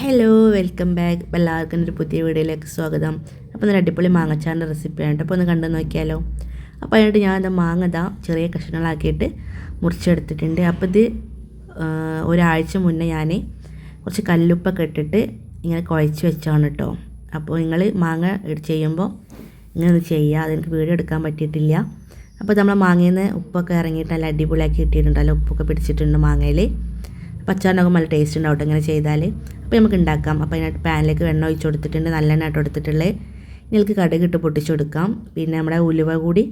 Hello welcome back എല്ലാവർക്കും ഒരു പുതിയ വീഡിയോയിലേക്ക് സ്വാഗതം. അപ്പോൾ നല്ല അടിപൊളി മാങ്ങച്ചാറിന്റെ റെസിപ്പിയാണ് അപ്പോൾ ഒന്ന് കണ്ടു നോക്കിയാലോ. അപ്പോൾ അതിനായിട്ട് ഞാൻ അത് മാങ്ങ ഇതാ ചെറിയ കഷ്ണങ്ങളാക്കിയിട്ട് മുറിച്ചെടുത്തിട്ടുണ്ട്. അപ്പോൾ ഇത് ഒരാഴ്ച മുന്നേ ഞാൻ കുറച്ച് കല്ലുപ്പൊക്കെ ഇട്ടിട്ട് ഇങ്ങനെ കുഴച്ച് വെച്ചാണ് കേട്ടോ. അപ്പോൾ നിങ്ങൾ മാങ്ങ ചെയ്യുമ്പോൾ ഇങ്ങനെ ഒന്ന് ചെയ്യുക. അതെനിക്ക് വീഡിയോ എടുക്കാൻ പറ്റിയിട്ടില്ല. അപ്പോൾ നമ്മൾ മാങ്ങയിൽ നിന്ന് ഉപ്പൊക്കെ ഇറങ്ങിയിട്ട് നല്ല അടിപൊളിയാക്കി കിട്ടിയിട്ടുണ്ട് നല്ല ഉപ്പൊക്കെ പിടിച്ചിട്ടുണ്ട് മാങ്ങയിൽ പച്ചാറിനൊക്കെ നല്ല ടേസ്റ്റ് ഉണ്ടാവും ഇങ്ങനെ ചെയ്താൽ അപ്പോൾ നമുക്ക് ഉണ്ടാക്കാം അപ്പോൾ അതിനായിട്ട് പാനിലേക്ക് വെണ്ണ ഒഴിച്ച് കൊടുത്തിട്ടുണ്ട്. നല്ലെണ്ണ ഇട്ട് കൊടുത്തിട്ടുള്ളത് ഇനി ഇതിലേക്ക് കടുക് ഇട്ട് പൊട്ടിച്ച് കൊടുക്കാം. പിന്നെ നമ്മുടെ ഉലുവ കൂടി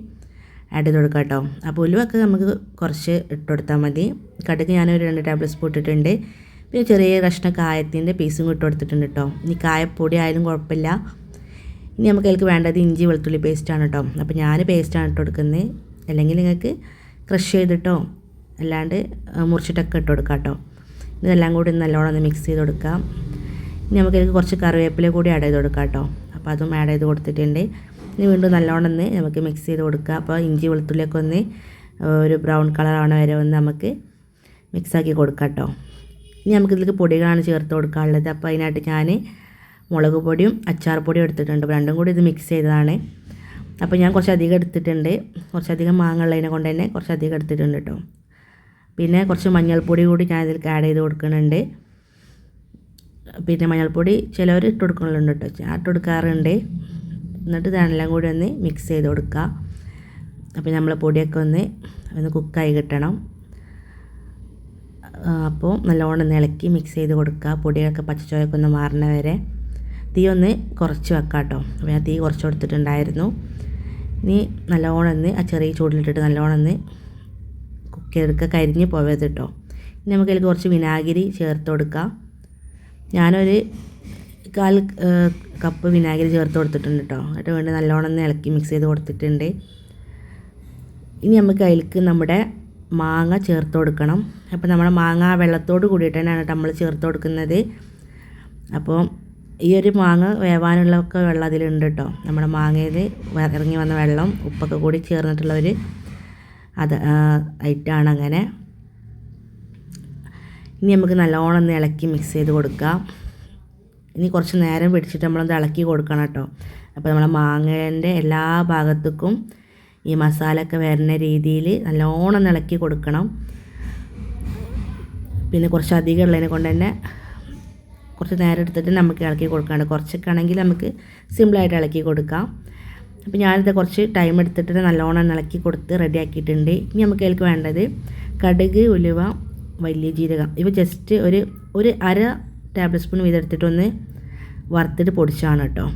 ആഡ് ചെയ്ത് കൊടുക്കാം കേട്ടോ. അപ്പോൾ ഉലുവൊക്കെ നമുക്ക് കുറച്ച് ഇട്ട് കൊടുത്താൽ മതി. കടുക് ഞാനൊരു രണ്ട് ടേബിൾ സ്പൂൺ ഇട്ടിട്ടുണ്ട്. പിന്നെ ചെറിയ കഷ്ണ കായത്തിന്റെ പീസും ഇട്ട് കൊടുത്തിട്ടുണ്ട് കേട്ടോ. ഇനി കായപ്പൊടി ആയാലും കുഴപ്പമില്ല. ഇനി നമുക്ക് അതിലേക്ക് വേണ്ടത് ഇഞ്ചി വെളുത്തുള്ളി പേസ്റ്റാണ് കേട്ടോ. അപ്പോൾ ഞാൻ പേസ്റ്റാണ് ഇട്ട് കൊടുക്കുന്നത്. അല്ലെങ്കിൽ നിങ്ങൾക്ക് ക്രഷ് ചെയ്തിട്ടോ അല്ലാണ്ട് മുറിച്ചിട്ടൊക്കെ ഇട്ട് കൊടുക്കാം കേട്ടോ. ഇതെല്ലാം കൂടി നല്ലോണം ഒന്ന് മിക്സ് ചെയ്ത് കൊടുക്കാം ഇനി നമുക്ക് ഇതിന് കുറച്ച് കറിവേപ്പില കൂടി ആഡ് ചെയ്ത് കൊടുക്കാം കേട്ടോ. അപ്പോൾ അതും ആഡ് ചെയ്ത് കൊടുത്തിട്ടുണ്ട്. ഇനി വീണ്ടും നല്ലോണം ഒന്ന് നമുക്ക് മിക്സ് ചെയ്ത് കൊടുക്കുക. അപ്പോൾ ഇഞ്ചി വെളുത്തുള്ളിയൊക്കെ ഒന്ന് ഒരു ബ്രൗൺ കളറാണ് വരെ ഒന്ന് നമുക്ക് മിക്സാക്കി കൊടുക്കാം കേട്ടോ. ഇനി നമുക്ക് ഇതിലേക്ക് പൊടികളാണ് ചേർത്ത് കൊടുക്കാനുള്ളത്. അപ്പോൾ അതിനായിട്ട് ഞാൻ മുളക് പൊടിയും അച്ചാർ പൊടിയും എടുത്തിട്ടുണ്ട്. രണ്ടും കൂടി ഇത് മിക്സ് ചെയ്തതാണ്. അപ്പോൾ ഞാൻ കുറച്ചധികം എടുത്തിട്ടുണ്ട്. കുറച്ചധികം മാങ്ങ ഉള്ളതിനെ കൊണ്ട് തന്നെ കുറച്ചധികം എടുത്തിട്ടുണ്ട് കേട്ടോ. പിന്നെ കുറച്ച് മഞ്ഞൾപ്പൊടി കൂടി ഞാൻ ഇതിലേക്ക് ആഡ് ചെയ്ത് കൊടുക്കുന്നുണ്ട്. പിന്നെ മഞ്ഞൾപ്പൊടി ചിലവർ ഇട്ട് കൊടുക്കണമല്ലോ കേട്ടോ. ഞാൻ ഇട്ട് കൊടുക്കാറുണ്ട്. എന്നിട്ട് ഇതെല്ലാം കൂടി ഒന്ന് മിക്സ് ചെയ്ത് കൊടുക്കുക അപ്പോൾ നമ്മൾ പൊടിയൊക്കെ ഒന്ന് ഒന്ന് കുക്കായി കിട്ടണം. അപ്പോൾ നല്ലോണം ഇളക്കി മിക്സ് ചെയ്ത് കൊടുക്കുക പൊടിയൊക്കെ പച്ചച്ചോയൊക്കെ ഒന്ന് മാറണ വരെ. തീ ഒന്ന് കുറച്ച് വെക്കാം കേട്ടോ അപ്പോൾ ഞാൻ തീ കുറച്ച് കൊടുത്തിട്ടുണ്ടായിരുന്നു. ഇനി നല്ലോണം ഒന്ന് ആ ചെറിയ ചൂടിലിട്ടിട്ട് നല്ലോണം ഒന്ന് ചെയ്തെടുക്കുക കരിഞ്ഞ് പോയത് കേട്ടോ. ഇനി നമുക്ക് അതിൽ കുറച്ച് വിനാഗിരി ചേർത്ത് കൊടുക്കാം. ഞാനൊരു കാൽ കപ്പ് വിനാഗിരി ചേർത്ത് കൊടുത്തിട്ടുണ്ട് കേട്ടോ. എന്നിട്ട് വേണ്ടി നല്ലോണം ഇളക്കി മിക്സ് ചെയ്ത് കൊടുത്തിട്ടുണ്ട്. ഇനി നമുക്ക് അതിലേക്ക് നമ്മുടെ മാങ്ങ ചേർത്ത് കൊടുക്കണം. അപ്പോൾ നമ്മുടെ മാങ്ങ വെള്ളത്തോട് കൂടിയിട്ട് തന്നെയാണ് നമ്മൾ ചേർത്ത് കൊടുക്കുന്നത്. അപ്പോൾ ഈ ഒരു മാങ്ങ വേവാനുള്ളതൊക്കെ വെള്ളം അതിലുണ്ട് കേട്ടോ. നമ്മുടെ മാങ്ങയിൽ ഇറങ്ങി വന്ന വെള്ളം ഉപ്പൊക്കെ കൂടി ചേർന്നിട്ടുള്ള ഒരു അത് ആയിട്ടാണ് അങ്ങനെ. ഇനി നമുക്ക് നല്ലോണം ഒന്ന് ഇളക്കി മിക്സ് ചെയ്ത് കൊടുക്കാം. ഇനി കുറച്ച് നേരം പിടിച്ചിട്ട് നമ്മളൊന്ന് ഇളക്കി കൊടുക്കണം കേട്ടോ. അപ്പോൾ നമ്മളെ മാങ്ങേന്റെ എല്ലാ ഭാഗത്തേക്കും ഈ മസാല ഒക്കെ വരുന്ന രീതിയിൽ നല്ലോണം ഇളക്കി കൊടുക്കണം. പിന്നെ കുറച്ച് അധികം ഉള്ളതിനെ കൊണ്ട് തന്നെ കുറച്ച് നേരം എടുത്തിട്ട് നമുക്ക് ഇളക്കി കൊടുക്കാണ്ട്. കുറച്ചൊക്കെ ആണെങ്കിൽ നമുക്ക് സിമ്പിളായിട്ട് ഇളക്കി കൊടുക്കാം. അപ്പോൾ ഞാനിത് കുറച്ച് ടൈം എടുത്തിട്ട് നല്ലോണം ഇളക്കി കൊടുത്ത് റെഡിയാക്കിയിട്ടുണ്ട് ഇനി നമുക്ക് അതിലേക്ക് വേണ്ടത് കടുക് ഉലുവ വലിയ ജീരകം. ഇവ ജസ്റ്റ് ഒരു ഒരു അര ടേബിൾ സ്പൂൺ വീതം എടുത്തിട്ടൊന്ന് വറുത്തിട്ട് പൊടിച്ചാണ് കേട്ടോ.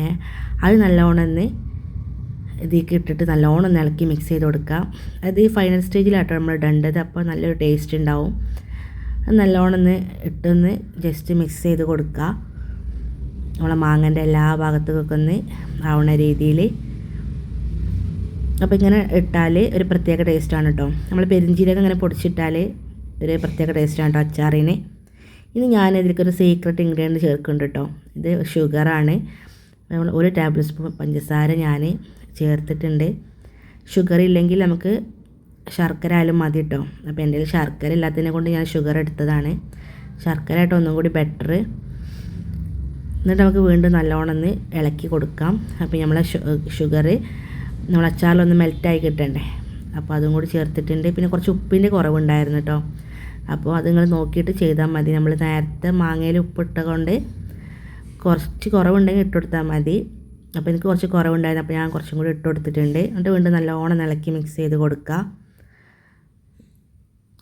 ഏ അത് നല്ലോണം ഒന്ന് ഇതിലേക്ക് ഇട്ടിട്ട് നല്ലോണം ഒന്ന് ഇളക്കി മിക്സ് ചെയ്ത് കൊടുക്കുക അത് ഫൈനൽ സ്റ്റേജിലാട്ടോ നമ്മൾ ഇടേണ്ടത്. അപ്പോൾ നല്ലൊരു ടേസ്റ്റ് ഉണ്ടാവും. നല്ലോണം ഒന്ന് ഇട്ടൊന്ന് ജസ്റ്റ് മിക്സ് ചെയ്ത് കൊടുക്കുക നമ്മളെ മാങ്ങന്റെ എല്ലാ ഭാഗത്തേക്കൊക്കെ ഒന്ന് ആവണ രീതിയിൽ. അപ്പോൾ ഇങ്ങനെ ഇട്ടാൽ ഒരു പ്രത്യേക ടേസ്റ്റാണ് കേട്ടോ നമ്മൾ പെരിഞ്ചീരകം ഇങ്ങനെ പൊടിച്ചിട്ടാൽ ഒരു പ്രത്യേക ടേസ്റ്റാണ് കേട്ടോ അച്ചാറിന്. ഇനി ഞാൻ ഇതിലേക്കൊരു സീക്രട്ട് ഇൻഗ്രീഡിയന്റ് ചേർക്കുന്നുണ്ട് കേട്ടോ ഇത് ഷുഗറാണ് നമ്മൾ ഒരു ടേബിൾ സ്പൂൺ പഞ്ചസാര ഞാൻ ചേർത്തിട്ടുണ്ട്. ഷുഗർ ഇല്ലെങ്കിൽ നമുക്ക് ശർക്കര ആയാലും മതി കേട്ടോ അപ്പോൾ എന്റെ ശർക്കര ഇല്ലാത്തതിനെ കൊണ്ട് ഞാൻ ഷുഗർ എടുത്തതാണ്. ശർക്കര ആയിട്ട് ഒന്നും കൂടി ബെറ്റർ എന്നിട്ട് നമുക്ക് വീണ്ടും നല്ലോണം ഒന്ന് ഇളക്കി കൊടുക്കാം. അപ്പോൾ നമ്മളെ ഷുഗർ നമ്മൾ അച്ചാറിലൊന്ന് മെൽറ്റായി കിട്ടണ്ടേ? അപ്പോൾ അതും കൂടി ചേർത്തിട്ടുണ്ട്. പിന്നെ കുറച്ച് ഉപ്പിന്റെ കുറവുണ്ടായിരുന്നു കേട്ടോ. അപ്പോൾ അത് നിങ്ങൾ നോക്കിയിട്ട് ചെയ്താൽ മതി. നമ്മൾ നേരത്തെ മാങ്ങയിൽ ഉപ്പിട്ട കൊണ്ട് കുറച്ച് കുറവുണ്ടെങ്കിൽ ഇട്ട് കൊടുത്താൽ മതി. അപ്പോൾ എനിക്ക് കുറച്ച് കുറവുണ്ടായിരുന്നു. അപ്പോൾ ഞാൻ കുറച്ചും കൂടി ഇട്ട് കൊടുത്തിട്ടുണ്ട്. എന്നിട്ട് വീണ്ടും നല്ലോണം ഇളക്കി മിക്സ് ചെയ്ത് കൊടുക്കുക.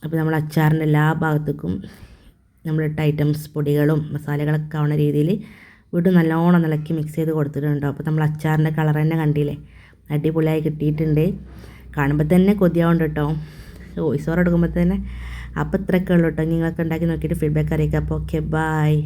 അപ്പോൾ നമ്മൾ അച്ചാറിന്റെ എല്ലാ ഭാഗത്തേക്കും നമ്മളിട്ട ഐറ്റംസ് പൊടികളും മസാലകളൊക്കെ ആവുന്ന രീതിയിൽ വീണ്ടും നല്ലോണം ഇളക്കി മിക്സ് ചെയ്ത് കൊടുത്തിട്ടുണ്ട്. അപ്പോൾ നമ്മൾ അച്ചാറിന്റെ കളർ തന്നെ കണ്ടില്ലേ? അടിപൊളിയായി കിട്ടിയിട്ടുണ്ട്. കാണുമ്പോൾ തന്നെ കൊതിയാവുണ്ട് കേട്ടോ വോയിസ് ഓവർ എടുക്കുമ്പോൾ തന്നെ അപ്പോൾ ഇത്രയൊക്കെ ഉള്ളൂ കേട്ടോ നിങ്ങളൊക്കെ ഉണ്ടാക്കി നോക്കിയിട്ട് ഫീഡ്ബാക്ക് അറിയിക്കാം അപ്പോൾ ഓക്കെ ബായ്